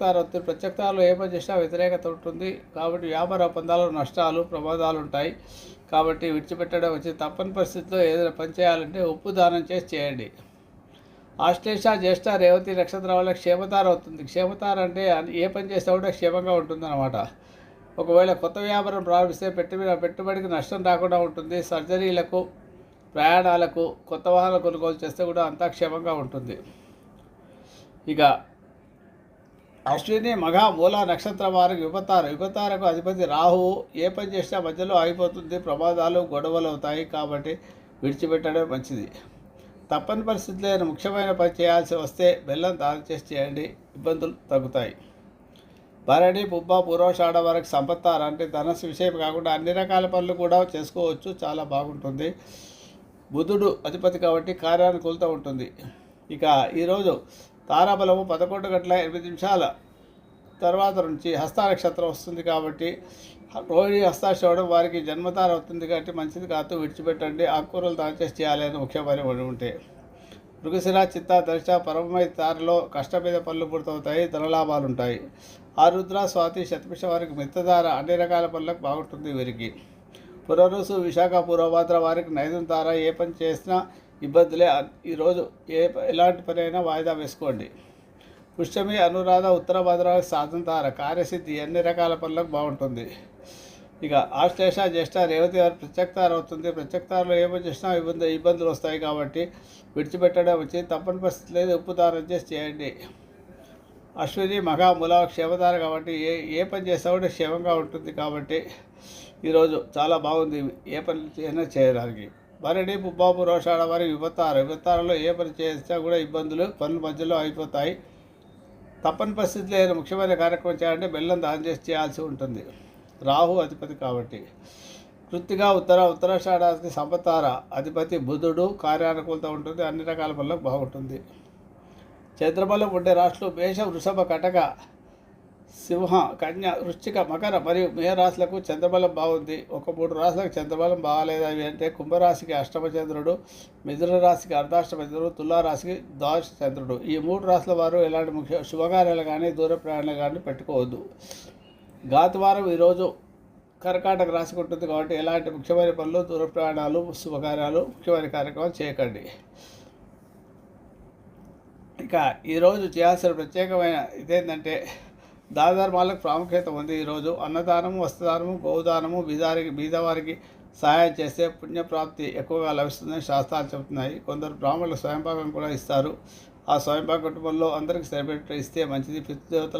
ప్రత్యక్తారొత్తి ప్రత్యక్తాలు ఏ పని చేసినా వ్యతిరేకత ఉంటుంది. కాబట్టి వ్యాపార ఒప్పందాలు నష్టాలు ప్రమాదాలు ఉంటాయి కాబట్టి విడిచిపెట్టడం వచ్చి తప్పని పరిస్థితిలో ఏదైనా పని చేయాలంటే ఉప్పు దానం చేసి చేయండి. ఆశ్లేష జ్యేష్ఠ రేవతి నక్షత్రం వల్ల క్షేమతార అవుతుంది. క్షేమతార అంటే ఏ పని చేసినా కూడా క్షేమంగా ఉంటుందన్నమాట. ఒకవేళ కొత్త వ్యాపారం ప్రారంభిస్తే పెట్టుబడి పెట్టుబడికి నష్టం రాకుండా ఉంటుంది. సర్జరీలకు ప్రయాణాలకు కొత్త వాహనాలు కొనుగోలు చేస్తే కూడా అంతా క్షేమంగా ఉంటుంది. ఇక అశ్విని మఘ మూల నక్షత్రం వారికి విపత్తారు. యువతారకు అధిపతి రాహువు ఏ పని చేసినా మధ్యలో ఆగిపోతుంది. ప్రమాదాలు గొడవలు అవుతాయి కాబట్టి విడిచిపెట్టడం మంచిది. తప్పని పరిస్థితులైన ముఖ్యమైన పని చేయాల్సి వస్తే బెల్లం దానం చేసి చేయండి. ఇబ్బందులు తగ్గుతాయి. భరణి పుబ్బ పూర్వషాఢ వరకు సంపత్తారు అంటే ధనస్సు విషయం కాకుండా అన్ని రకాల పనులు కూడా చేసుకోవచ్చు. చాలా బాగుంటుంది. బుధుడు అధిపతి కాబట్టి కార్యానుకూలత ఉంటుంది. ఇక ఈరోజు తారాబలము పదకొండు గంటల ఎనిమిది నిమిషాల తర్వాత నుంచి హస్తానక్షత్రం వస్తుంది కాబట్టి రోహిణి హస్తాశ్రవడం వారికి జన్మతార అవుతుంది కాబట్టి మంచిది కాదు విడిచిపెట్టండి ఆకుకూరలు దాని చేసి చేయాలి అని ముఖ్యమైన పని ఉంటే. మృగశిర చిత్త దర్శ పరమమై తారలో కష్టం మీద పనులు పూర్తవుతాయి ధనలాభాలు ఉంటాయి ఆరుద్ర స్వాతి శతపిష వారికి మిత్తధార అన్ని రకాల పనులకు బాగుంటుంది వీరికి. పునరుసు విశాఖ పూర్వభాద్ర వారికి నైదుం తార ఏ పని చేసినా ఇబ్బందులే. ఈరోజు ఏ ఎలాంటి పని అయినా వాయిదా వేసుకోండి. పుష్టమి అనురాధ ఉత్తర భద్రావతి సాధంతార కార్యసిద్ధి అన్ని రకాల పనులకు బాగుంటుంది. ఇక ఆశ్లేష జ్యేష్ఠ రేవతి వారి ప్రత్యక్తారు అవుతుంది. ప్రత్యక్తారులో ఏమో చేసినా ఇబ్బంది ఇబ్బందులు వస్తాయి కాబట్టి విడిచిపెట్టడం వచ్చి తప్పని పరిస్థితి లేదు. ఉప్పు చేసి చేయండి. అశ్విని మగా ముల క్షేమధార కాబట్టి ఏ ఏ పని చేస్తా కూడా క్షేమంగా ఉంటుంది కాబట్టి ఈరోజు చాలా బాగుంది. ఏ పని అయినా చేయడానికి. భరణి పుబ్బాపు రోషాడ వారి విభత్తార విపత్తారలో ఏ పని చేసినా కూడా ఇబ్బందులు పనుల మధ్యలో అయిపోతాయి తప్పని పరిస్థితిలో ఏదైనా ముఖ్యమైన కార్యక్రమం చేయాలంటే బెల్లం దానం చేసి చేయాల్సి ఉంటుంది. రాహు అధిపతి కాబట్టి. కృత్తిగా ఉత్తర ఉత్తరాషాఢానికి సంపతార అధిపతి బుధుడు కార్యానుకూలత ఉంటుంది. అన్ని రకాల పనులకు బాగుంటుంది. చంద్రబలం ఉండే రాష్ట్రం మేష వృషభ కటక సింహ కన్య వృశ్చిక మకర మరియు మేఘ రాశులకు చంద్రబలం బాగుంది. ఒక మూడు రాశులకు చంద్రబలం బాగాలేదు. అవి అంటే కుంభరాశికి అష్టమచంద్రుడు మిథున రాశికి అర్ధాష్టమచంద్రుడు తులారాశికి ద్వాదశ చంద్రుడు. ఈ మూడు రాశుల వారు ఎలాంటి ముఖ్య శుభకార్యాలు కానీ దూర ప్రయాణాలు కానీ పెట్టుకోవద్దు. గాతివారం ఈరోజు కర్కాటక రాశికి ఉంటుంది కాబట్టి ఎలాంటి ముఖ్యమైన పనులు దూర ప్రయాణాలు శుభకార్యాలు ముఖ్యమైన కార్యక్రమాలు చేయకండి. ఇక ఈరోజు చేయాల్సిన ప్రత్యేకమైన ఇదేంటంటే దానధర్మాలకు ప్రాముఖ్యత ఉంది ఈరోజు అన్నదానము వస్త్రదానము గోదానము బీదారికి బీదవారికి సహాయం చేస్తే పుణ్యప్రాప్తి ఎక్కువగా లభిస్తుందని శాస్త్రాలు చెబుతున్నాయి. కొందరు బ్రాహ్మణులు స్వయంపాకం కూడా ఇస్తారు. ఆ స్వయంపాక కుటుంబంలో అందరికీ సెలబ్రేట్ ఇస్తే మంచిది. పితృదేవతలు